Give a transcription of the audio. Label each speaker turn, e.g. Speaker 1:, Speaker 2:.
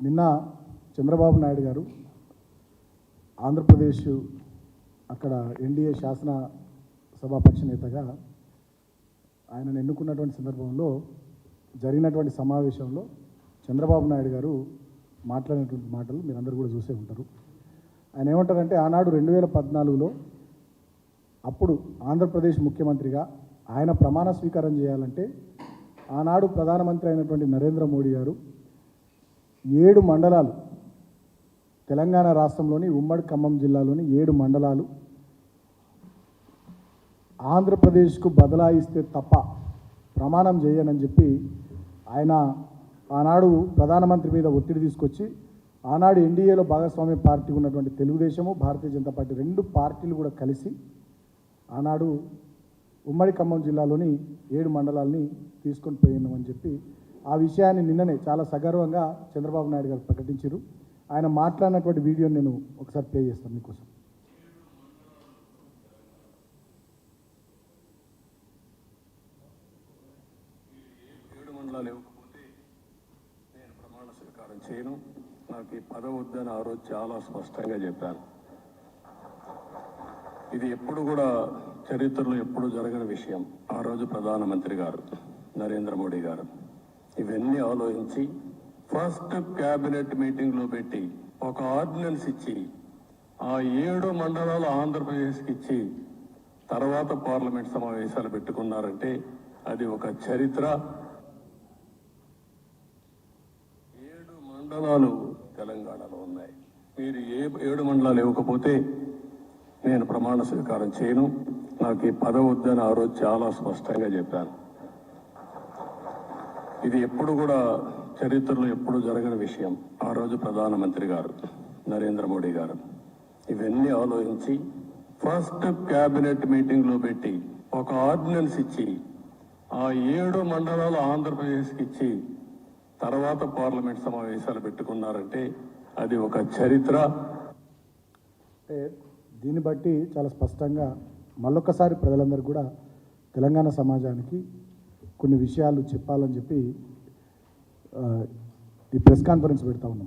Speaker 1: నిన్న చంద్రబాబు నాయుడు గారు ఆంధ్రప్రదేశ్ అక్కడ ఎన్డీఏ శాసన సభాపక్ష నేతగా ఆయనను ఎన్నుకున్నటువంటి సందర్భంలో జరిగినటువంటి సమావేశంలో చంద్రబాబు నాయుడు గారు మాట్లాడినటువంటి మాటలు మీరందరూ కూడా చూసే ఉంటారు. ఆయన ఏమంటారంటే ఆనాడు రెండు వేల పద్నాలుగులో అప్పుడు ఆంధ్రప్రదేశ్ ముఖ్యమంత్రిగా ఆయన ప్రమాణ స్వీకారం చేయాలంటే ఆనాడు ప్రధానమంత్రి అయినటువంటి నరేంద్ర మోడీ గారు ఏడు మండలాలు తెలంగాణ రాష్ట్రంలోని ఉమ్మడి ఖమ్మం జిల్లాలోని ఏడు మండలాలు ఆంధ్రప్రదేశ్కు బదలాయిస్తే తప్ప ప్రమాణం చేయనని చెప్పి ఆయన ఆనాడు ప్రధానమంత్రి మీద ఒత్తిడి తీసుకొచ్చి ఆనాడు ఎన్డీఏలో భాగస్వామ్య పార్టీ ఉన్నటువంటి తెలుగుదేశము భారతీయ జనతా పార్టీ రెండు పార్టీలు కూడా కలిసి ఆనాడు ఉమ్మడి ఖమ్మం జిల్లాలోని ఏడు మండలాల్ని తీసుకొని పోయినామని చెప్పి ఆ విషయాన్ని నిన్ననే చాలా సగర్వంగా చంద్రబాబు నాయుడు గారు ప్రకటించారు. ఆయన మాట్లాడినటువంటి వీడియో నేను ఒకసారి ప్లే చేస్తాను మీకోసం.
Speaker 2: నేను ప్రమాణ స్వీకారం చేయను నాకు ఈ పదవి వద్దని ఆ రోజు చాలా స్పష్టంగా చెప్పాను ఇది ఎప్పుడు కూడా చరిత్రలో ఎప్పుడు జరగని విషయం. ఆ రోజు ప్రధానమంత్రి గారు నరేంద్ర మోడీ గారు. ఇవన్నీ ఆలోచించి ఫస్ట్ క్యాబినెట్ మీటింగ్లో పెట్టి ఒక ఆర్డినెన్స్ ఇచ్చి ఆ ఏడు మండలాలు ఆంధ్రప్రదేశ్కి ఇచ్చి తర్వాత పార్లమెంట్ సమావేశాలు పెట్టుకున్నారంటే అది ఒక చరిత్ర. ఏడు మండలాలు తెలంగాణలో ఉన్నాయి. మీరు ఏ ఏడు మండలాలు ఇవ్వకపోతే నేను ప్రమాణ స్వీకారం చేయను. నాకు ఈ పదవి వద్దని ఆ రోజు చాలా స్పష్టంగా చెప్పాను ఇది ఎప్పుడు కూడా చరిత్రలో ఎప్పుడు జరగని విషయం. ఆ రోజు ప్రధానమంత్రి గారు నరేంద్ర మోడీ గారు ఇవన్నీ ఆలోచించి ఫస్ట్ క్యాబినెట్ మీటింగ్లో పెట్టి ఒక ఆర్డినెన్స్ ఇచ్చి ఆ ఏడు మండలాలు ఆంధ్రప్రదేశ్కి ఇచ్చి తర్వాత పార్లమెంట్ సమావేశాలు పెట్టుకున్నారంటే అది ఒక చరిత్ర.
Speaker 1: అంటే దీన్ని బట్టి చాలా స్పష్టంగా మళ్ళొక్కసారి ప్రజలందరూ కూడా తెలంగాణ సమాజానికి కొన్ని విషయాలు చెప్పాలని చెప్పి ఈ ప్రెస్ కాన్ఫరెన్స్ పెడతా ఉన్నాం.